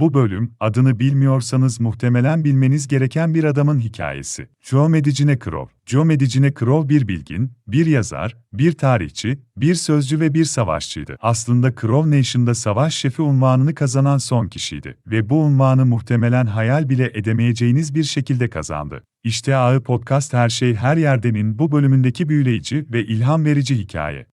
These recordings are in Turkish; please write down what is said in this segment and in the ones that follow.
Bu bölüm, adını bilmiyorsanız muhtemelen bilmeniz gereken bir adamın hikayesi. Joe Medicine Crowe. Joe Medicine Crowe bir bilgin, bir yazar, bir tarihçi, bir sözcü ve bir savaşçıydı. Aslında Crowe Nation'da savaş şefi unvanını kazanan son kişiydi ve bu unvanı muhtemelen hayal bile edemeyeceğiniz bir şekilde kazandı. İşte Ağı Podcast Her Şey Her Yerden'in bu bölümündeki büyüleyici ve ilham verici hikaye.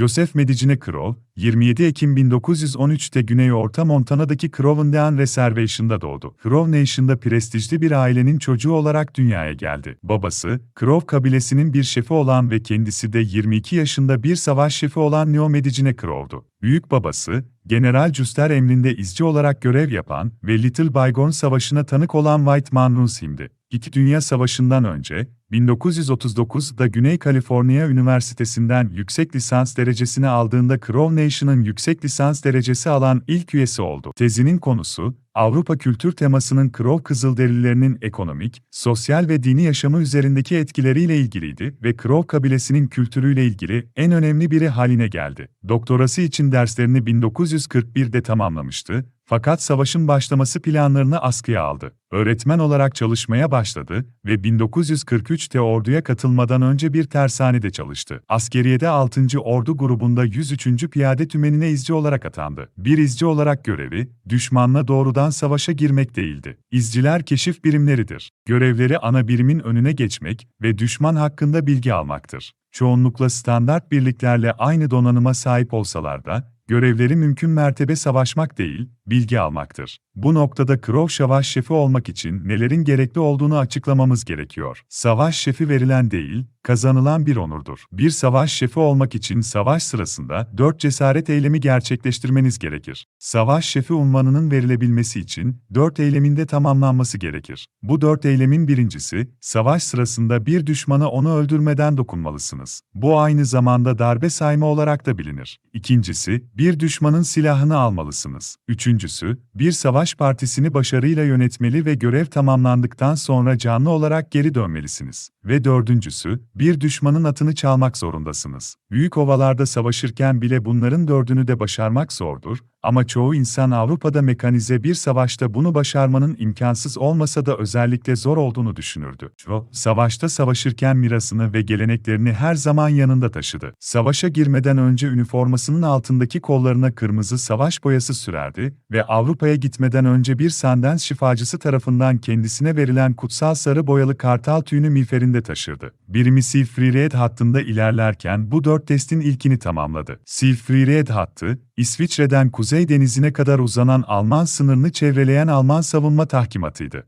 Joseph Medicine Crowe, 27 Ekim 1913'te Güney Orta Montana'daki Crow Reservation'da doğdu. Crow Nation'da prestijli bir ailenin çocuğu olarak dünyaya geldi. Babası, Crow kabilesinin bir şefi olan ve kendisi de 22 yaşında bir savaş şefi olan Neo Medicine Crow'du. Büyük babası, General Custer emrinde izci olarak görev yapan ve Little Bygone Savaşı'na tanık olan White Man Runsim'di. İki Dünya Savaşı'ndan önce, 1939'da Güney Kaliforniya Üniversitesi'nden yüksek lisans derecesini aldığında Crow Nation'ın yüksek lisans derecesi alan ilk üyesi oldu. Tezinin konusu, Avrupa kültür temasının Crow Kızılderililerinin ekonomik, sosyal ve dini yaşamı üzerindeki etkileriyle ilgiliydi ve Crow kabilesinin kültürüyle ilgili en önemli biri haline geldi. Doktorası için derslerini 1941'de tamamlamıştı fakat savaşın başlaması planlarını askıya aldı. Öğretmen olarak çalışmaya başladı ve 1943'te orduya katılmadan önce bir tersanede çalıştı. Askeriyede 6. Ordu grubunda 103. Piyade Tümeni'ne izci olarak atandı. Bir izci olarak görevi, düşmanla doğrudan savaşa girmek değildi. İzciler keşif birimleridir. Görevleri ana birimin önüne geçmek ve düşman hakkında bilgi almaktır. Çoğunlukla standart birliklerle aynı donanıma sahip olsalar da, görevleri mümkün mertebe savaşmak değil, bilgi almaktır. Bu noktada Crow savaş şefi olmak için nelerin gerekli olduğunu açıklamamız gerekiyor. Savaş şefi verilen değil, kazanılan bir onurdur. Bir savaş şefi olmak için savaş sırasında dört cesaret eylemi gerçekleştirmeniz gerekir. Savaş şefi unvanının verilebilmesi için dört eyleminde tamamlanması gerekir. Bu dört eylemin birincisi, savaş sırasında bir düşmana onu öldürmeden dokunmalısınız. Bu aynı zamanda darbe sayma olarak da bilinir. İkincisi, bir düşmanın silahını almalısınız. Üçüncüsü, bir savaş partisini başarıyla yönetmeli ve görev tamamlandıktan sonra canlı olarak geri dönmelisiniz. Ve dördüncüsü, bir düşmanın atını çalmak zorundasınız. Büyük ovalarda savaşırken bile bunların dördünü de başarmak zordur, ama çoğu insan Avrupa'da mekanize bir savaşta bunu başarmanın imkansız olmasa da özellikle zor olduğunu düşünürdü. Joe, savaşta savaşırken mirasını ve geleneklerini her zaman yanında taşıdı. Savaşa girmeden önce üniformasının altındaki kollarına kırmızı savaş boyası sürerdi ve Avrupa'ya gitmeden önce bir Sandens şifacısı tarafından kendisine verilen kutsal sarı boyalı kartal tüyünü miğferinde taşırdı. Birimi Seafree hattında ilerlerken bu dört testin ilkini tamamladı. Seafree hattı, İsviçre'den Kuzey Denizi'ne kadar uzanan Alman sınırını çevreleyen Alman savunma tahkimatıydı.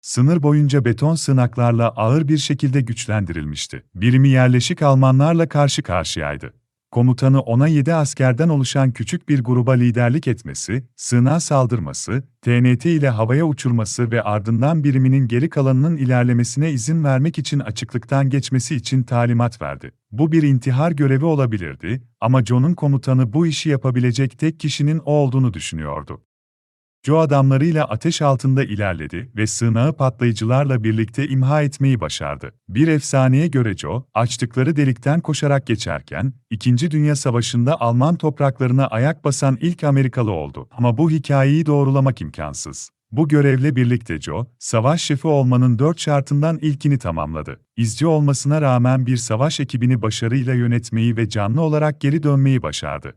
Sınır boyunca beton sığınaklarla ağır bir şekilde güçlendirilmişti. Birimi yerleşik Almanlarla karşı karşıyaydı komutanı ona 7 askerden oluşan küçük bir gruba liderlik etmesi, sığınağa saldırması, TNT ile havaya uçurması ve ardından biriminin geri kalanının ilerlemesine izin vermek için açıklıktan geçmesi için talimat verdi. Bu bir intihar görevi olabilirdi ama John'un komutanı bu işi yapabilecek tek kişinin o olduğunu düşünüyordu. Joe adamlarıyla ateş altında ilerledi ve sığınağı patlayıcılarla birlikte imha etmeyi başardı. Bir efsaneye göre Joe, açtıkları delikten koşarak geçerken, İkinci Dünya Savaşı'nda Alman topraklarına ayak basan ilk Amerikalı oldu. Ama bu hikayeyi doğrulamak imkansız. Bu görevle birlikte Joe, savaş şefi olmanın dört şartından ilkini tamamladı. İzci olmasına rağmen bir savaş ekibini başarıyla yönetmeyi ve canlı olarak geri dönmeyi başardı.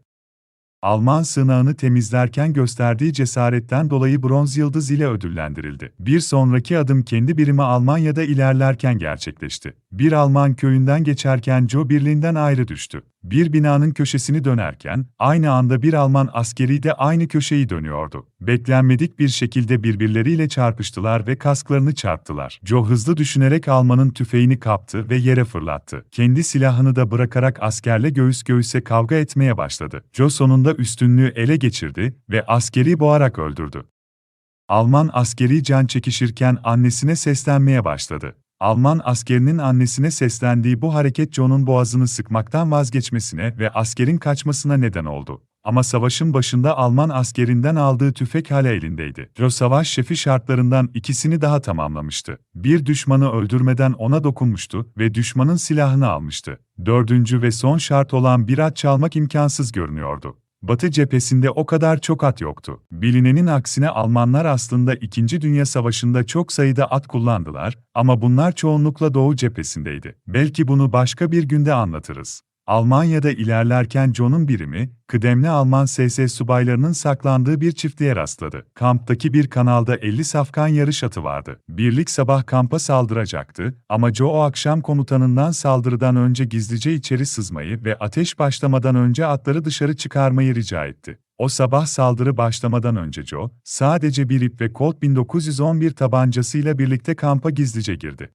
Alman sığınağını temizlerken gösterdiği cesaretten dolayı bronz yıldız ile ödüllendirildi. Bir sonraki adım kendi birimi Almanya'da ilerlerken gerçekleşti. Bir Alman köyünden geçerken Joe Birliği'nden ayrı düştü. Bir binanın köşesini dönerken, aynı anda bir Alman askeri de aynı köşeyi dönüyordu. Beklenmedik bir şekilde birbirleriyle çarpıştılar ve kasklarını çarptılar. Joe hızlı düşünerek Almanın tüfeğini kaptı ve yere fırlattı. Kendi silahını da bırakarak askerle göğüs göğüse kavga etmeye başladı. Joe sonunda üstünlüğü ele geçirdi ve askeri boğarak öldürdü. Alman askeri can çekişirken annesine seslenmeye başladı. Alman askerinin annesine seslendiği bu hareket John'un boğazını sıkmaktan vazgeçmesine ve askerin kaçmasına neden oldu. Ama savaşın başında Alman askerinden aldığı tüfek hala elindeydi. Joe savaş şefi şartlarından ikisini daha tamamlamıştı. Bir düşmanı öldürmeden ona dokunmuştu ve düşmanın silahını almıştı. Dördüncü ve son şart olan bir at çalmak imkansız görünüyordu. Batı cephesinde o kadar çok at yoktu. Bilinenin aksine Almanlar aslında İkinci Dünya Savaşı'nda çok sayıda at kullandılar ama bunlar çoğunlukla Doğu cephesindeydi. Belki bunu başka bir günde anlatırız. Almanya'da ilerlerken John'un birimi, kıdemli Alman SS subaylarının saklandığı bir çiftliğe rastladı. Kamptaki bir kanalda 50 safkan yarış atı vardı. Birlik sabah kampa saldıracaktı ama Joe o akşam komutanından saldırıdan önce gizlice içeri sızmayı ve ateş başlamadan önce atları dışarı çıkarmayı rica etti. O sabah saldırı başlamadan önce Joe, sadece bir ip ve Colt 1911 tabancasıyla birlikte kampa gizlice girdi.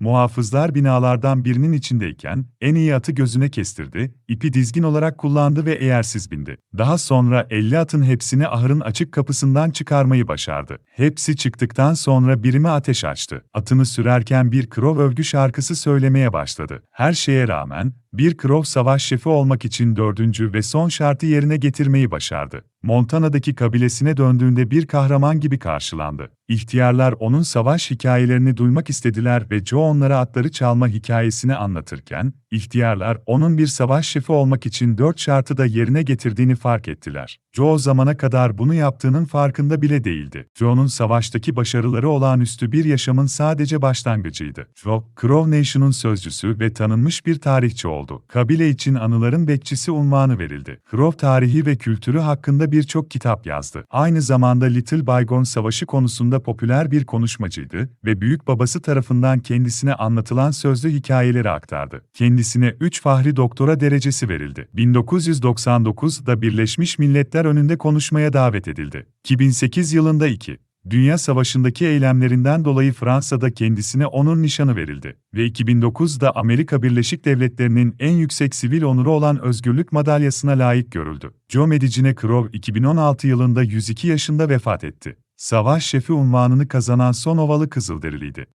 Muhafızlar binalardan birinin içindeyken, en iyi atı gözüne kestirdi, ipi dizgin olarak kullandı ve eğersiz bindi. Daha sonra 50 atın hepsini ahırın açık kapısından çıkarmayı başardı. Hepsi çıktıktan sonra birime ateş açtı. Atını sürerken bir krov övgü şarkısı söylemeye başladı. Her şeye rağmen, bir krov savaş şefi olmak için dördüncü ve son şartı yerine getirmeyi başardı. Montana'daki kabilesine döndüğünde bir kahraman gibi karşılandı. İhtiyarlar onun savaş hikayelerini duymak istediler ve Joe onlara atları çalma hikayesini anlatırken, ihtiyarlar onun bir savaş şefi olmak için dört şartı da yerine getirdiğini fark ettiler. Joe zamana kadar bunu yaptığının farkında bile değildi. Joe'nun savaştaki başarıları olağanüstü bir yaşamın sadece başlangıcıydı. Joe, Crow Nation'un sözcüsü ve tanınmış bir tarihçi oldu. Kabile için anıların bekçisi unvanı verildi. Crow tarihi ve kültürü hakkında birçok kitap yazdı. Aynı zamanda Little Bygone Savaşı konusunda popüler bir konuşmacıydı ve büyük babası tarafından kendisine anlatılan sözlü hikayeleri aktardı. Kendisine 3 Fahri Doktora derecesi verildi. 1999'da Birleşmiş Milletler önünde konuşmaya davet edildi. 2008 yılında 2. Dünya Savaşı'ndaki eylemlerinden dolayı Fransa'da kendisine onur nişanı verildi ve 2009'da Amerika Birleşik Devletleri'nin en yüksek sivil onuru olan Özgürlük Madalyası'na layık görüldü. Joe Medicine Crowe 2016 yılında 102 yaşında vefat etti. Savaş şefi unvanını kazanan son ovalı Kızılderiliydi.